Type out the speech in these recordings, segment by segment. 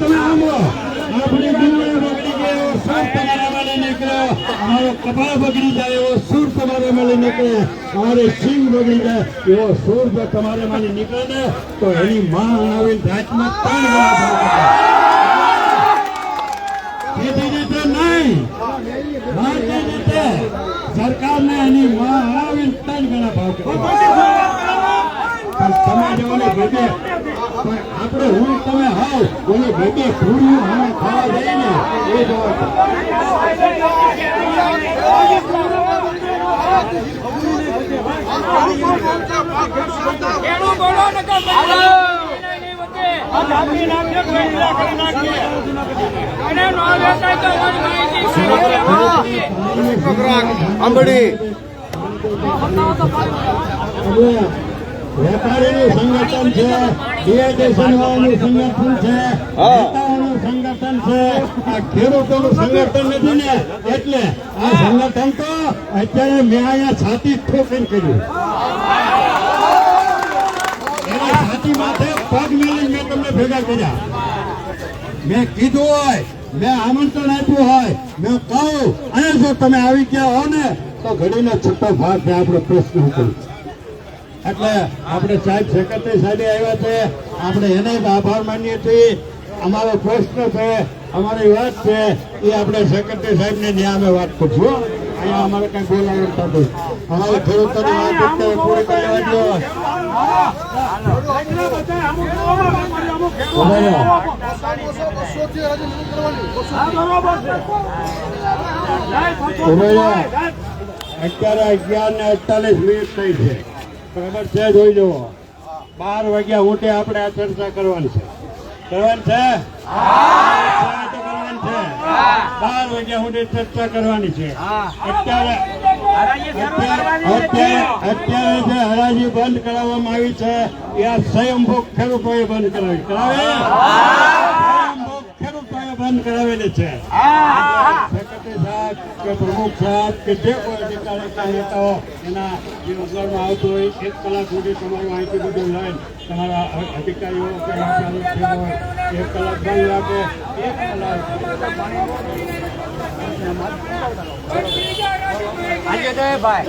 તમે સૂર તમારા મળી નીકળ્યો અમારો કપાળ બગડી જાય સૂર તમારે મળી નીકળે. અમારે સિંહ બગડી જાય, એવો સુર જો તમારે મળી નીકળે ને, તો એની માં આવી જાતમાં ત્રણ ગણા રીતે નહીં. ભારતીય રીતે સરકારને માં હરાવીને ત્રણ ગણા ભાવ કરે. તમે જો ભેગે પણ આપણે હું તમે હાવ ઓલી ભેગે પૂરી અમે ખાવા જઈએ ને એ જોવા કેળું વેપારીનું સંગઠન છે ડીએડીસી વાળાનું સંગઠન છે નેતાઓનું સંગઠન છે. આ ખેડૂતોનું સંગઠન નથી ને એટલે આ સંગઠન તો અત્યારે મેં અહીંયા છાતી ઠોકીને કર્યું. એના છાતી માથે પગ મેળવી મેં તમને ભેગા કર્યા. મેં કીધું હોય મેં આમંત્રણ આપ્યું હોય મેં કહું અને જો તમે આવી ગયા હો ને તો ઘડીનો છૂટો ભાગ આપણે પ્રશ્ન હતો. એટલે આપણે સાહેબ સેક્રેટરી સાહેબ આવ્યા છે. આપણે એને આભાર માનીએ છીએ. અમારો પ્રશ્ન છે અમારી વાત છે એ આપણે સેક્રેટરી સાહેબને ત્યાં અમે વાત કરશું. અહીંયા અમારે કઈ બોલાવવાનું થતું. અમારે ખેડૂતોની વાત પૂરી કરી લેવા અત્યારે અગિયાર ને અડતાલીસ મિનિટ થઈ છે. બરાબર છે જોઈ જુઓ બાર વાગ્યા ઉઠે આપણે આ ચર્ચા કરવાની છે. કરવાની છે? કરવાની છે. બાર વાગ્યા સુધી ચર્ચા કરવાની છે. અત્યારે અત્યારે અત્યારે અત્યારે જે હરાજી બંધ કરાવવામાં આવી છે એ આ સ્વયંભૂ ખેડૂતોએ બંધ કરાવી. કરાવે? બંધ કરાવેલી છે. સેક્રેટરી સાહેબ કે પ્રમુખ સાહેબ કે જે કોઈ અધિકારી કે નેતાઓ એના જે ઉગડમાં આવતું હોય એક કલાક સુધી તમારું માહિતી બધું લઈને તમારા અધિકારીઓ કે એક કલાક બંધ રાખે એક કલાક એ ભાઈ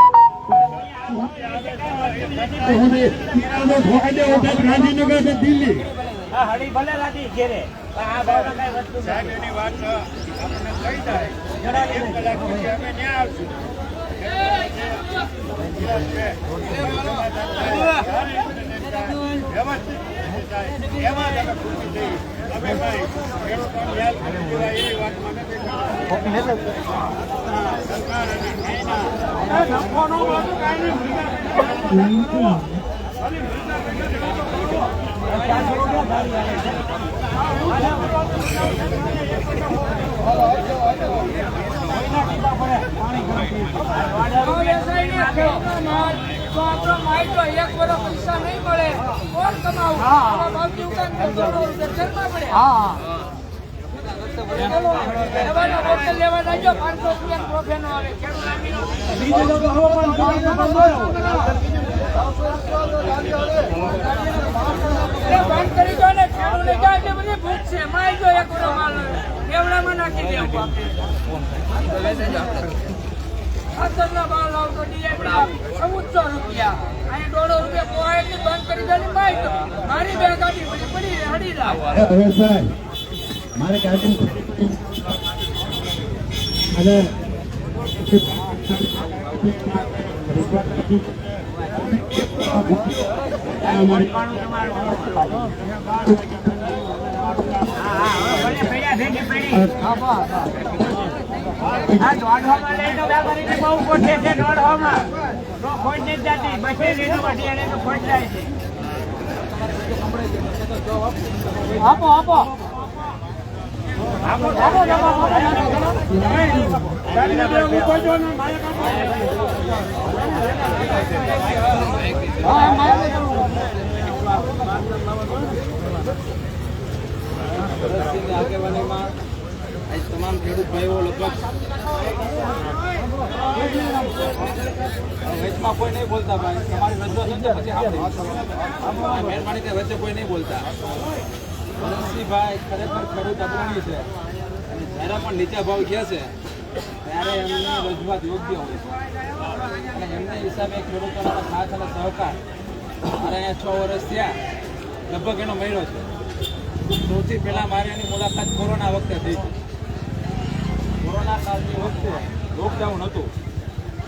ગાંધીનગર કે દિલ્હી. આ હળી ભલે લાદી ઘેરે. પણ આ ભાવના કાંઈ વસ્તુ સરકાર અને નથી. જણાવી નહીં. આ નફો ન મળતું કાંઈ નહીં. બંધ કરી દો ને ખેડૂત ને જાય એટલે બધી ભૂખ છે મારી જો એક ઓલો માલ કેવડામાં નાખી દેવું ખાતરના ભાવ લાવ તો ડીએપી ચૌદસો રૂપિયા. અહીં દોઢો રૂપિયા પોવા બંધ કરી દો ને મારી બે ગાડી પડી પડી હડી જાવ મારે ગાડી અને અમારી આ દોઢોમાં લઈ તો વેપારીને બહુ કોઠે છે દોઢોમાં. જો ખોટ નથી જાતી બસે લીધો પછી એને તો ખોટ જાય છે આપો આપો આપો. આપો તમામ ખેડૂત ભાઈઓ લગભગ વચમાં કોઈ નહીં બોલતા ભાઈ. તમારી રજૂઆત ને પછી સાંભળી મહેરબાની કે વચ્ચે કોઈ નહીં બોલતા. ભરતસિંહભાઈ ખરેખર ખેડૂત અગ્રણી છે. અને જ્યારે પણ નીચા ભાવ કહે છે, ત્યારે એમની રજૂઆત યોગ્ય હોય છે. અને એમને હિસાબે ખેડૂતોનો સાથ અને સહકાર. અને અહીંયા છ વર્ષ થયા, લગભગ એનો મહિનો છે. સૌથી પહેલા મારે એની મુલાકાત કોરોના વખતે થઈ. હતી કોરોના કાળની વખતે લોકડાઉન હતું.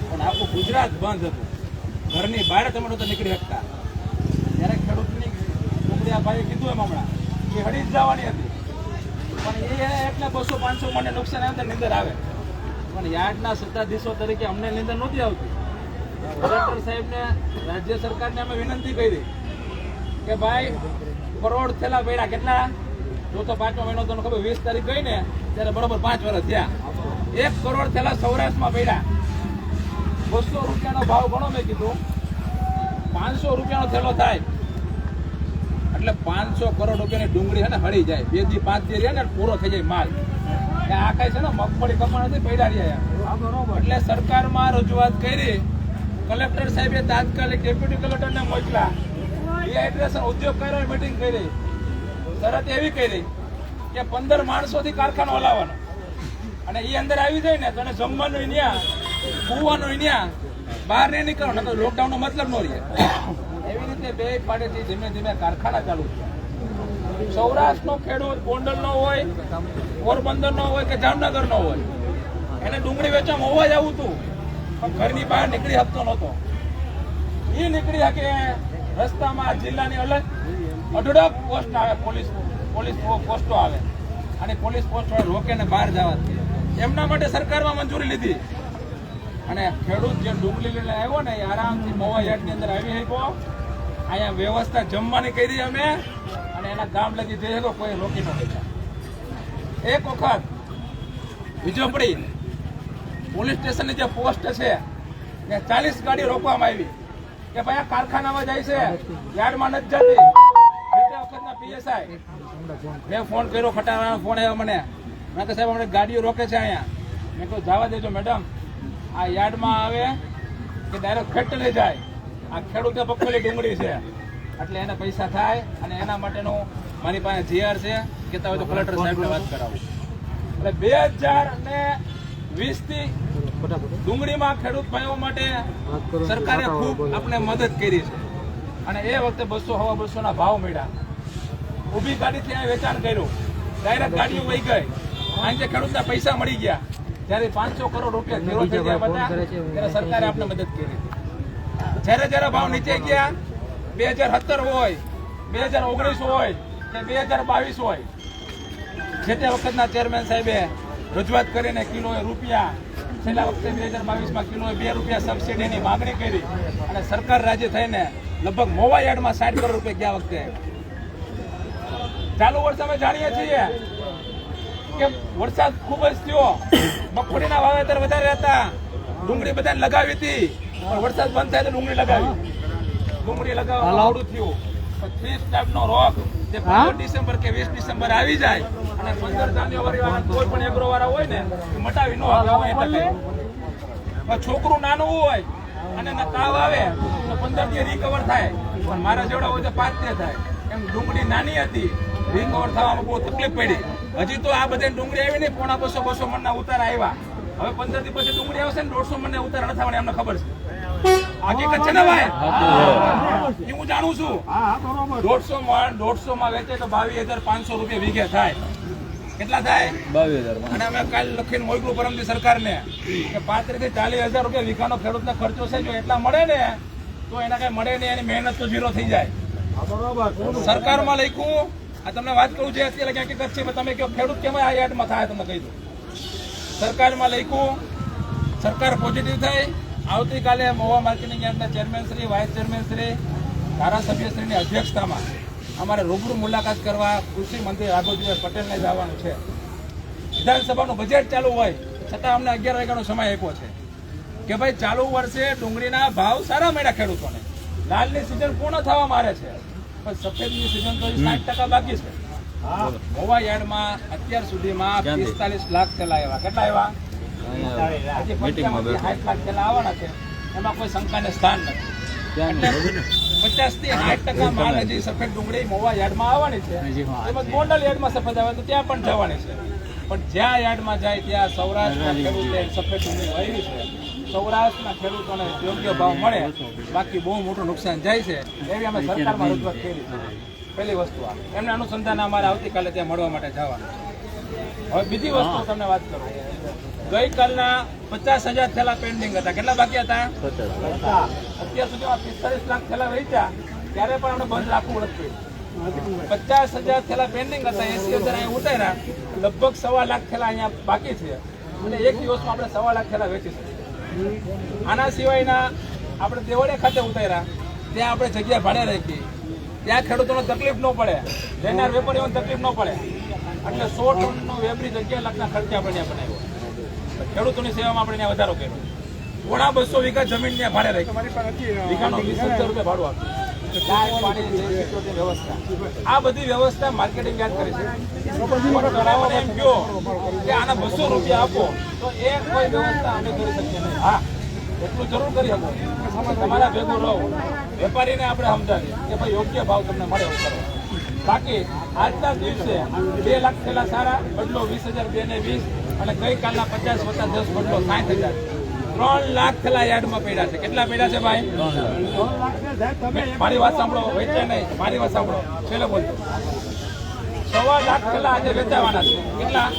પણ આખું ગુજરાત બંધ હતું. ઘરની બહાર તમે નહોતા નીકળી શકતા. ત્યારે ખેડૂતની છોકરી આ ભાઈએ કીધું એમ હમણાં એ હળી જ જવાની હતી. પણ એ એટલે બસો પાંચસો મને નુકસાન આવે તો નીંદર આવે. પણ યાર્ડના સત્તાધીશો તરીકે અમને નીંદર નહોતી આવતી. કલેક્ટર સાહેબને રાજ્ય સરકારને અમે વિનંતી કરી. કે ભાઈ, કરોડ થેલા પડ્યા કેટલા? જો તો પાંચમો મહિનો તમને ખબર વીસ તારીખ ગઈ ને, ત્યારે બરોબર પાંચ વર્ષ થયા. એક કરોડ થેલા સૌરાષ્ટ્રમાં પડ્યા. બસો રૂપિયાનો ભાવ ગણો મેં કીધું. પાંચસો રૂપિયાનો થેલો થાય. એટલે પાંચસો કરોડ રૂપિયાની ડુંગળી છે હળી જાય. બે દી પાંચ દી રહે ને પૂરો થઈ જાય માલ. એ આ છે ને મગફળી કમાણ પડ્યા રહ્યા એટલે સરકારમાં રજૂઆત કરી. કલેક્ટર સાહેબે તાત્કાલિક ડેપ્યુટી કલેક્ટરને મોકલા. ડિહાઇડ્રેશન ઉદ્યોગ કર્યો મીટિંગ કરી. તરત એવી કરી કે પંદર માણસોથી કારખાનો હલાવવાનો. અને એ અંદર આવી જાય ને તો એને જમવાનું ન્યા કુવાનું ન્યા, બહાર નહીં નીકળો નકર લોકડાઉનનો મતલબ ન રહે. એવી રીતે બે પાડેથી ધીમે ધીમે કારખાના ચાલુ થયા. સૌરાષ્ટ્રનો ખેડૂત ગોંડલનો હોય, પોરબંદરનો હોય કે જામનગરનો હોય, એને ડુંગળી વેચવામાં હોવા જ આવું હતું પણ ઘરની બહાર નીકળી શકતો નહોતો. એ નીકળી શકે રસ્તામાં જિલ્લાની અલગ, અઢળક પોસ્ટ આવે, પોલીસ પોલીસ પોસ્ટો આવે. અને પોલીસ પોસ્ટ રોકે ને બહાર જવા દે. એમના માટે સરકારમાં મંજૂરી લીધી. અને ખેડૂત જે ડુંગળી લઈને આવ્યો ને, એ આરામથી મોવા યાર્ડની અંદર આવી શક્યો. અહીંયા વ્યવસ્થા જમવાની કરી અમે, અને એના ગામ લગી જઈ શકો કોઈ રોકી ન એક વખત વીજોપડી પોલીસ સ્ટેશનની જે પોસ્ટ છે, ને ચાલીસ ગાડી રોકવામાં આવી. કે ભાઈ આ કારખાનામાં જાય છે, યાર્ડમાં નથી જતી. બીજા વખતના પીએસઆઈ મેં ફોન કર્યો ખટારાનો ફોન આવ્યો મને. મેં કહ્યું સાહેબ અમને ગાડીઓ રોકે છે અહીંયા. મેં કહ્યું જવા દેજો મેડમ. આ યાર્ડમાં આવે કે ડાયરેક્ટ ફેક્ટરી જાય આ ખેડૂતે પકવેલી ડુંગળી છે. એટલે એને પૈસા થાય અને એના માટેનું મારી પાસે જીઆર છે કહેતા હોય તો કલેક્ટર સાહેબને વાત કરાવું. એટલે બે હજાર અને વીસથી ડુંગળીમાં ખેડૂત ભાઈઓ માટે સરકારે ખૂબ આપણે મદદ કરી છે. અને એ વખતે બસો હવા બસોના ભાવ મળ્યા. ઊભી ગાડીથી અહીં વેચાણ કર્યું. ડાયરેક્ટ ગાડીઓ વહી ગઈ. ખેડૂત ખેડૂતના પૈસા મળી ગયા. જ્યારે પાંચસો કરોડ રૂપિયા ઝીરો થઈ ગયા બધા ત્યારે સરકારે આપણે મદદ કરી. જ્યારે જ્યારે ભાવ નીચે ગયા બે હજાર સત્તર હોય બે હજાર ઓગણીસ હોય કે બે હજાર બાવીસ હોય જે તે વખતના ચેરમેન સાહેબે રજૂઆત કરીને કિલો રૂપિયા છેલ્લા વખતે બે હજાર બાવીસમાં કિલો બે રૂપિયા સબસિડીની માંગણી કરી અને સરકાર રાજી થઈને લગભગ મોવા યાર્ડમાં સાઠ કરોડ રૂપિયા ગયા વખતે. ચાલુ વર્ષ અમે જાણીએ છીએ કે વરસાદ ખૂબ જ થયો. મગફળીના વાવેતર વધારે હતા. ડુંગળી બધાને લગાવી હતી. પણ વરસાદ બંધ થાય તો ડુંગળી લગાવી. ડુંગળી લગાવવા આવડું થયું. ત્રીસ ટાઈપનો રોગ જે પંદર ડિસેમ્બર કે વીસ ડિસેમ્બર આવી જાય અને પંદર જાન્યુઆરી કોઈ પણ એગ્રો વાળા હોય ને એ મટાવી ન આવે છોકરું નાનું હોય અને તાવ આવે તો પંદર દિવસ રિકવર થાય. પણ મારા જેવડા હોય તો પાંચ દે થાય. એમ ડુંગળી નાની હતી રિકવર થવામાં બહુ તકલીફ પડી. હજી તો આ બધા ડુંગળી આવી ને પોણા બસો બસો મણના ઉતાર આવ્યા. હવે પંદર દિવસ પછી ડુંગળી આવશે ને દોઢસો મણને ઉતાર ન થવાની અમને ખબર છે. હકીકત છે ને ભાઈ? એ હું જાણું છું. દોઢસો મણ દોઢસો માં વેચે તો બાવીસ હજાર પાંચસો રૂપિયા વીઘે થાય. કેટલા થાય? અને અમે કાલ લખીને મોકલું પરમથી સરકારને કે પાંત્રીસથી ચાલીસ હજાર રૂપિયા વીઘાનો ખેડૂતને ખર્ચો છે જો એટલા મળે ને તો એના કઈ મળે નહીં એની મહેનત તો ઝીરો થઈ જાય. સરકારમાં લખ્યું આ તમને વાત કહું છે અત્યારે ક્યાંક હકીકત છે તમે કહો, ખેડૂત કેમ આ યાર્ડમાં થાય તમને કહી દઉં. સરકારમાં લખ્યું, સરકાર પોઝિટિવ થઈ, આવતીકાલે મોવા માર્કેટિંગ યાર્ડના chairman Shri vice chairman Shri ધારાસભ્યશ્રીની અધ્યક્ષતામાં અમારે રૂબરૂ મુલાકાત કરવા કૃષિ મંત્રી રાઘવજી પટેલને જવાનું છે. વિધાનસભાનું બજેટ ચાલુ હોય, છતાં અમને અગિયાર વાગ્યાનો સમય આપ્યો છે. કે ભાઈ, ચાલુ વર્ષે ડુંગળીના ભાવ સારા મળ્યા ખેડૂતોને. લાલની સિઝન પૂર્ણ થવા મારે છે. પણ સફેદની સિઝન તો સાઠ ટકા બાકી છે. મોવા યાર્ડમાં અત્યાર સુધીમાં પિસ્તાલીસ લાખ થેલા આવ્યા? કેટલા આવ્યા હજી પંચાવનથી સાઠ લાખ થેલા આવવાના છે. એમાં કોઈ શંકાને સ્થાન નથી. પચાસથી સાઠ ટકા માલ હજી સફેદ ડુંગળી મોવા યાર્ડમાં આવવાની છે. તેમજ ગોંડલ યાર્ડમાં સફેદ આવે તો ત્યાં પણ જવાની છે. પણ જ્યાં યાર્ડમાં જાય ત્યાં સૌરાષ્ટ્ર સફેદ ડુંગળી વાવી છે. સૌરાષ્ટ્રના ખેડૂતોને યોગ્ય ભાવ મળે બાકી બહુ મોટું નુકસાન જાય છે. એવી અમે સરકારમાં રજૂઆત કરી. પહેલી વસ્તુ આ. એમને અનુસંધાન અમારે આવતીકાલે ત્યાં મળવા માટે જવાનું હવે બીજી વસ્તુ તમને વાત કરું. ગઈકાલના પચાસ હજાર થેલા પેન્ડિંગ હતા. કેટલા બાકી હતા? અત્યાર સુધીમાં પિસ્તાલીસ લાખ થેલા વેચ્યા. ત્યારે પણ આપણે બંધ રાખવું નથી. પચાસ હજાર થેલા પેન્ડિંગ હતા. એસી હજાર અહીંયા ઉતાર્યા. લગભગ સવા લાખ થેલા અહીંયા બાકી છે. અને એક દિવસમાં આપણે સવા લાખ થેલા વેચી શકીએ. આના સિવાયના આપણે દેવળિયા ખાતે ઉતાર્યા. ત્યાં આપણે જગ્યા ભાડે રાખી. ત્યાં ખેડૂતોને તકલીફ ન પડે. લેનાર વેપારીઓને તકલીફ ન પડે. એટલે સો ટનનો વેપરી અગિયાર લાખના ખર્ચે આપણે ત્યાં બનાવ્યો. ખેડૂતોની સેવામાં આપણે ત્યાં વધારો કર્યો. પોણા બસો વીઘા જમીન ત્યાં ભાડે રાખી. વીઘાનો વીસ હજાર રૂપિયા ભાડું આપ્યું. આ બધી વ્યવસ્થા માર્કેટિંગ યાદ કરી છે. એમ કયો કે આના બસો રૂપિયા આપો, તો એ કોઈ વ્યવસ્થા અમે કરી શકીએ નહીં. હા, એટલું જરૂર કરી શકો. તમારા ભેગું રહો. વેપારીને આપણે સમજાવીએ કે ભાઈ યોગ્ય ભાવ તમને મળે એવું કરો. બાકી આજના દિવસે બે લાખ થયેલા સારા, બદલો વીસ હજાર, બે ને વીસ, અને ગઈકાલના પચાસ વત્તા દસ બદલો સાઠ હજાર. ત્રણ લાખ થયેલા યાર્ડમાં પડ્યા છે. કેટલા પડ્યા છે ભાઈ? મારી વાત સાંભળો વેચે નહીં. મારી વાત સાંભળો. છેલ્લે બોલજો સવા લાખ થેલા આજે વેચાવાના છે. કેટલા?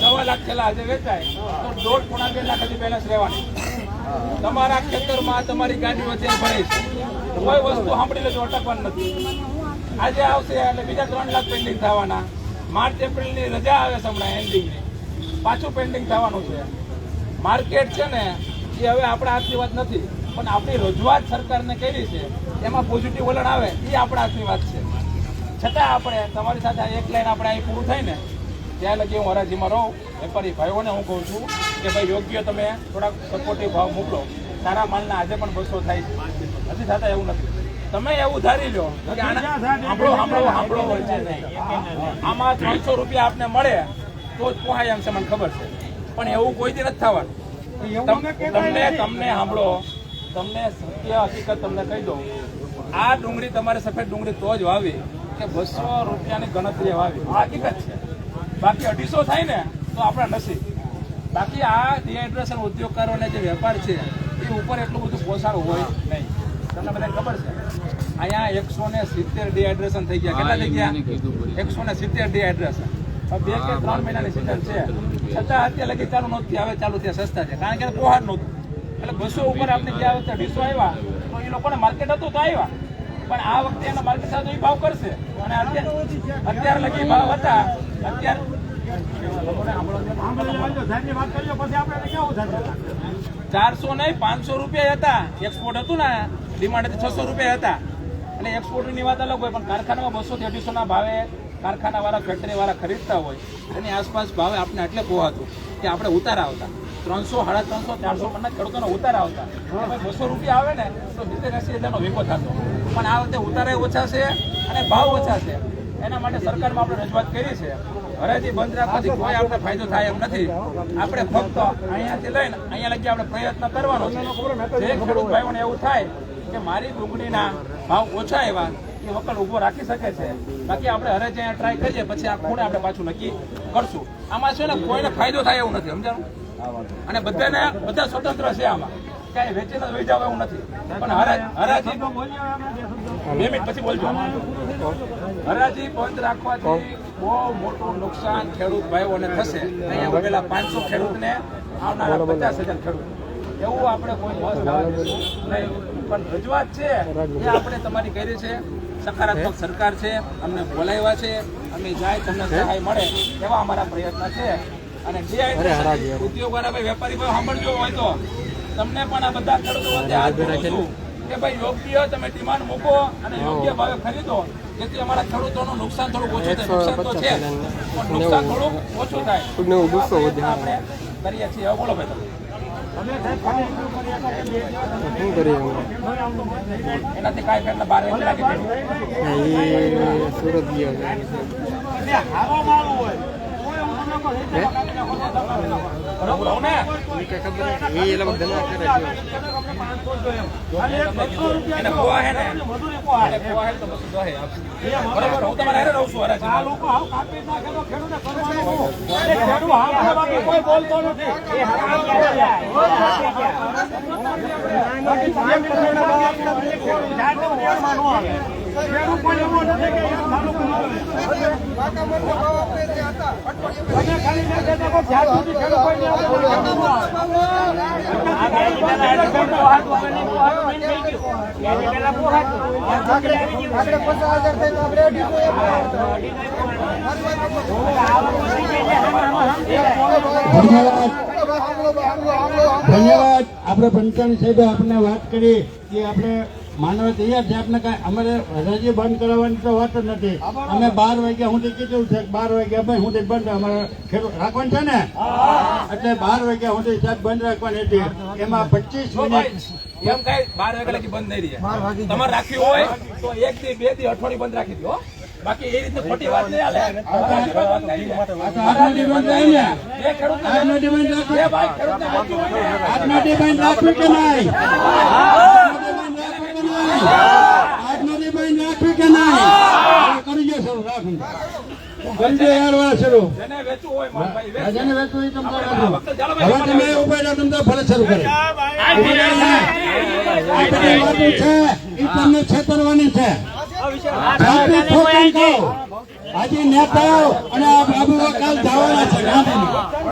સવા લાખ થેલા આજે વેચાય. તો દોઢ પોણા બે લાખ હજી બેલેન્સ રહેવાની. તમારા ખેતરમાં તમારી ગાડી વચ્ચે ભરે છે કોઈ વસ્તુ સાંભળી લેજો, અટકવાનું નથી. આજે આવશે એટલે બીજા ત્રણ લાખ પેન્ડિંગ થવાના. માર્ચ એપ્રિલની રજા આવે છે હમણાં એન્ડિંગની પાછું પેન્ડિંગ થવાનું છે. માર્કેટ છે ને, એ હવે આપણા હાથની વાત નથી, પણ આપણી રજૂઆત સરકારને કરી છે, એમાં પોઝિટિવ વલણ આવે, એ આપણા હાથની વાત છે. છતાં આપણે તમારી સાથે એક લાઈન આપણે અહીં પૂરું થાય ને, ત્યાં લગી હું હરાજીમાં રહું, વેપારી ભાઈઓને હું કહું છું કે ભાઈ યોગ્ય તમે થોડાક સપોર્ટિવ ભાવ મોકલો. સારા માલના આજે પણ બસો થાય છે. નથી થતા એવું નથી. તમે એવું ધારી લો આમાં ત્રણસો રૂપિયા આપને મળે, તો જ પોહાય એમ છે, મને ખબર છે. પણ એવું કોઈ દી નથી થવાનું. તમ- તમને તમને સાંભળો તમને સત્ય હકીકત તમને કહી દઉં. આ ડુંગળી તમારે સફેદ ડુંગળી તો જ વાવી કે બસો રૂપિયાની ગણતરી વાવી. આ હકીકત છે. બાકી અઢીસો થાય ને તો આપણા નસીબ. બાકી આ ડિહાઇડ્રેશન ઉદ્યોગકારોને જે વેપાર છે એ ઉપર એટલું બધું પોસાણ હોય નહીં. તમને બધાને ખબર છે? અહીંયા એકસો ને સિત્તેર ડિહાઇડ્રેશન થઈ ગયા. કેટલા થઈ ગયા? એકસો ને સિત્તેર ડિહાઇડ્રેશન બે કે ત્રણ મહિનાની સિઝન છે. છતાં અત્યારે લગી ચાલુ નહોતી હવે ચાલુ થયા સસ્તા છે. કારણ કે પોહાર નહોતું. એટલે બસો ઉપર આપણે જે વખતે અઢીસો આવ્યા, તો એ લોકોને માર્કેટ હતું તો આવ્યા. પણ આ વખતે એનો માર્કેટ સાથે એ ભાવ કરશે. અને અત્યારે લગી ભાવ હતા. અત્યારે ચારસો નહીં, પાંચસો રૂપિયા હતા. એક્સપોર્ટ હતું ને ડિમાન્ડ છસો રૂપિયા હતા. અને એક્સપોર્ટની વાત અલગ હોય, પણ કારખાનામાં બસો થી અઢીસો ના ભાવે કારખાના ફેક્ટરીવાળા ખરીદતા હોય, એની આસપાસ ભાવે આપણે એટલે પોહાતું કે આપણે ઉતારા આવતા ત્રણસો, સાડા ત્રણસો, ચારસો પરના ખેડૂતોનો ઉતારા આવતા બસો રૂપિયા આવે ને, તો સિત્તેર એસી હજારનો વીકો થતો. પણ આ વખતે ઉતારા ઓછા છે અને ભાવ ઓછા છે. એના માટે સરકારમાં આપણે રજૂઆત કરી છે. હરાજી બંધ રાખવાથી કોઈ આપણે ફાયદો થાય એમ નથી. આપણે ફક્ત અહીંયાથી લઈને અહીંયા લગી આપણે પ્રયત્ન કરવાનો છે. જે ખેડૂત ભાઈઓને એવું થાય કે મારી ડુંગળીના ભાવ ઓછા એવા એ વકલ ઊભો રાખી શકે છે. બાકી આપણે હરાજી અહીંયા ટ્રાય કરીએ પછી આ ખૂણે આપણે પાછું નક્કી કરશું. આમાં છે ને કોઈને ફાયદો થાય એવું નથી સમજાણું? અને બધાને બધા સ્વતંત્ર છે આમાં. ક્યાંય વેચીને જાવ એવું નથી. પણ હરા- હરાજી બે મિનિટ પછી બોલજો. હરાજી બંધ રાખવાથી બહુ મોટું નુકસાન ખેડૂત ભાઈઓને થશે. અહીંયા ઉભેલા પાંચસો ખેડૂતને આવનારા પચાસ હજાર ખેડૂત. એવું આપણે કોઈ લોસ નહીં. પણ રજૂઆત છે એ આપણે તમારી કરી છે. સકારાત્મક સરકાર છે અમને બોલાવ્યા છે અમે જાય તમને સહાય મળે એવા અમારા પ્રયત્ન છે. અને જે ઉદ્યોગ વાળા ભાઈ વેપારી ભાઈ સાંભળજો હોય તો. તમને પણ આ બધા ખેડૂતો વચ્ચે હાથ જોડું કે ભાઈ યોગ્ય તમે ડિમાન્ડ મૂકો અને યોગ્ય ભાવે ખરીદો. જેથી અમારા ખેડૂતોનું નુકસાન થોડું ઓછું થાય. નુકસાન તો છે પણ નુકસાન થોડુંક ઓછું થાય. આપણે કરીએ છીએ. બોલો ભાઈ શું? એ ખેડૂત હાવ છે, બાકી કોઈ બોલતો નથી. ધન્યવાદ. આપણે પંચાયત સાહેબે આપણે વાત કરી કે આપણે માનવ તૈયાર છે આપણે કાંઈ અમારે રજી બંધ કરાવવાની તો વાત જ નથી. અમે બાર વાગ્યા સુધી કીધું છે બાર વાગ્યા ભાઈ સુધી બંધ અમારે ખેડૂત રાખવાનું છે ને? એટલે બાર વાગ્યા સુધી સાહેબ બંધ રાખવાની હતી. એમાં પચીસ મિનિટ એમ કઈ બાર વાગ્યા લગી બંધ નહીં રહે. તમારે રાખ્યું હોય તો એક થી બેથી અઠવાડિયું બંધ રાખી દો બાકી એ રીતે ખોટી વાત નહીં હાલે. આજનો બંધ રાખ્યું કે નહીં? આજનો દી બંધ રાખ્યું કે નહીં? કરી જો શરૂ રાખું. બંધ યાર વાર શરૂ જેને વેચવું હોય મારા ભાઈ. વેચવું હોય રાખો. હવે તમે રહો, ફરજ શરૂ કરી આ વાતો છે એ તમને છેતરવાની છે. જાતે ખોટી કહો. આજે નેતાઓ અને આ બાબુ